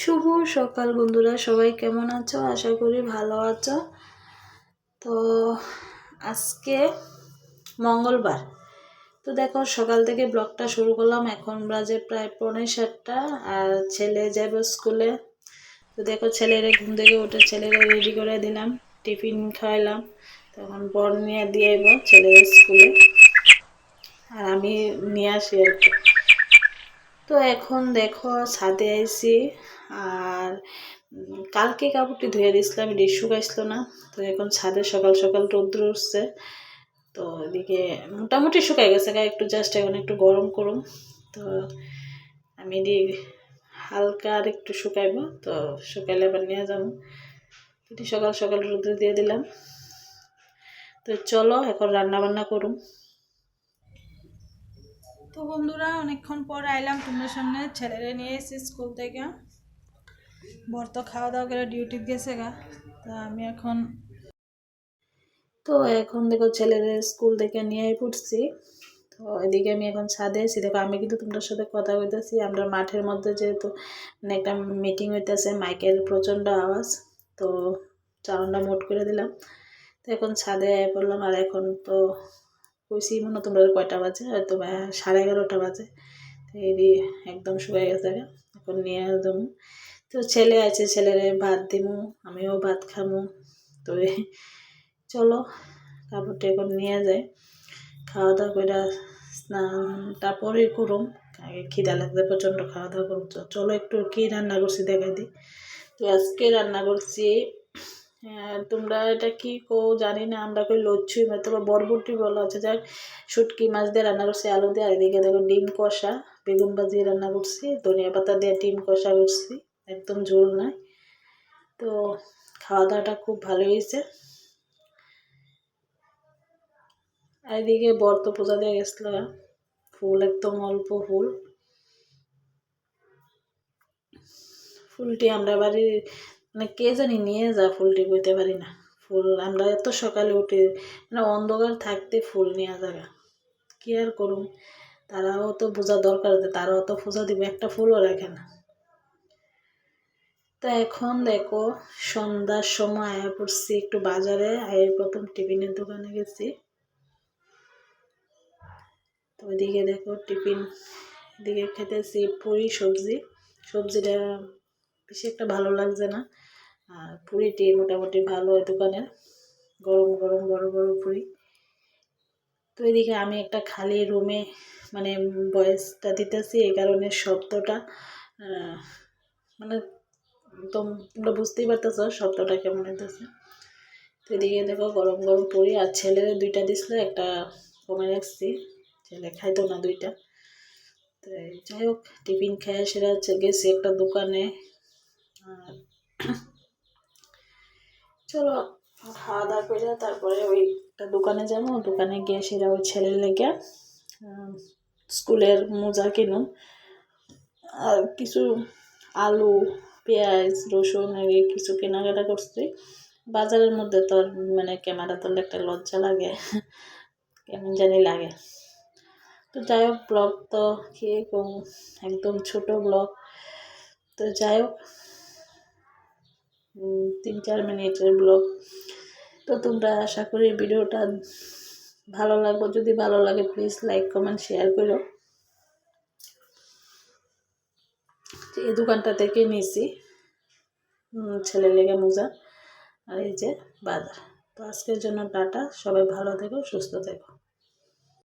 শুভ সকাল বন্ধুরা, সবাই কেমন আছো? আশা করি ভালো আছো। তো আজকে মঙ্গলবার। তো দেখো, সকাল থেকে ব্লগটা শুরু করলাম। এখন বাজে প্রায় পৌনে সাতটা আর ছেলে যাবে স্কুলে। তো দেখো, ছেলেরে ঘুম থেকে উঠে ছেলেরে রেডি করে দিলাম, টিফিন খাওয়াইলাম তখন বর নিয়ে দিয়ে আইব ছেলের স্কুলে। আর আমি নিয়ে আসি আর কি। তো এখন দেখো, ছাদে আইছি। আর কালকে কাপড়টি ধুয়ে দিয়েছিলাম এটি শুকাইছিল না, তো এখন ছাদে সকাল সকাল রৌদ্র উঠছে। তো এদিকে মোটামুটি শুকাই গেছে গা একটু জাস্ট এখন একটু গরম করুম তো আমি এটি হালকা আর একটু শুকাইব, তো শুকাইলে আবার নিয়ে যাব। এটি সকাল সকাল রৌদ্র দিয়ে দিলাম। তো চলো, এখন রান্না বান্না করুম তো বন্ধুরা, অনেকক্ষণ পর আইলাম তোমার সামনে, ছেলেরে নিয়ে এসেছি স্কুল থেকে। বর তো খাওয়া দাওয়া করে ডিউটি গেছে গা। তা আমি এখন তো এখন দেখো ছেলেরে স্কুল থেকে নিয়ে পড়ছি। তো এদিকে আমি এখন ছাদে এসেছি দেখো আমি কিন্তু তোমার সাথে কথা কইতেছি আমরা মাঠের মধ্যে যেহেতু মানে একটা মিটিং হইতেছে, মাইকের প্রচণ্ড আওয়াজ। তো চাউনটা মোট করে দিলাম। তো এখন ছাদে পড়লাম। আর এখন তো কইছি মনে তোমরা কয়টা বাজে? হয়তো সাড়ে এগারোটা বাজে। তো এদি একদম শুকাই গেছে এখন নিয়ে যাব। তো ছেলে আছে, ছেলেরে ভাত দিমু, আমিও ভাত খামু। তো চলো কাপড়টা এখন নিয়ে যায় খাওয়া দাওয়া করে স্নান পরে করুম। আগে খিদা লাগবে প্রচণ্ড খাওয়া দাওয়া করুম চলো একটু কী রান্না করছি দেখাই দিই তো আজকে রান্না করছি তোমরা এটা কি কো জানি না, আমরা কই লচ্ছুই হয়তো বা বরবটি বলা আছে। যাক, শুটকি মাছ দিয়ে রান্না করছি, আলু দিয়ে, আর এদিকে দেখো ডিম কষা, বেগুন ভাজি রান্না করছি, ধনিয়া পাতা দিয়ে ডিম কষা করছি। একদম ঝোল নাই তো খাওয়া দাওয়াটা খুব ভালো হয়েছে। এদিকে বর তো পূজা দিয়ে গেছিল ফুল, একদম অল্প ফুল। ফুলটি আমরা বাড়ির মানে কে জানি নিয়ে যা ফুলটি বইতে পারি না। ফুল আমরা এত সকালে উঠে মানে অন্ধকার থাকতে ফুল নেওয়া যাবে। কি আর করুন তারাও তো বোঝা দরকার তারাও তো পূজা দিবে, একটা ফুলও রাখে না। তো এখন দেখো, সন্ধ্যার সময় আয়া পড়ছি একটু বাজারে, আয়ের প্রথম টিফিনের দোকানে গেছি। তো ওইদিকে দেখো টিফিন, এদিকে খেতেছি পুরি, সবজি। সবজিটা বেশি একটা ভালো লাগছে না। আর পুরিটি মোটামুটি ভালো ওই দোকানের, গরম গরম, বড় বড় পুরি। তো এদিকে আমি একটা খালি রুমে মানে বয়সটা দিতেছি, এই কারণে শব্দটা মানে তোমরা বুঝতেই পারতেছ শব্দটা কেমন হইতেছে। তো এদিকে দেখো গরম গরম পরি আর ছেলের দুইটা দিছিল, একটা কমে রাখছি, ছেলে খাইতো না দুইটা। তো যাই হোক, টিফিন খেয়ে সেরা গেছি একটা দোকানে। আর চলো খাওয়া দাওয়া করে তারপরে ওই একটা দোকানে যাব। দোকানে গিয়ে সেরা ওই ছেলের লেগে স্কুলের মোজা কিনুন আর কিছু আলু পেঁয়াজ, রসুন এই কিছু কেনাকাটা করছি। বাজারের মধ্যে তো মানে ক্যামেরা তুললে একটা লজ্জা লাগে। কেমন জানি লাগে। তো যাই হোক ব্লগ তো কি একদম ছোট ব্লগ তো যাই হোক তিন চার মিনিটের ব্লগ তো তোমরা আশা করি ভিডিওটা ভালো লাগবে। যদি ভালো লাগে প্লিজ লাইক কমেন্ট শেয়ার করো এই দোকানটা থেকে নিয়েছি ছেলে লেগে মোজা আর এই যে বাজার। তো আজকের জন্য টাটা, সবাই ভালো থেকো, সুস্থ থেকো।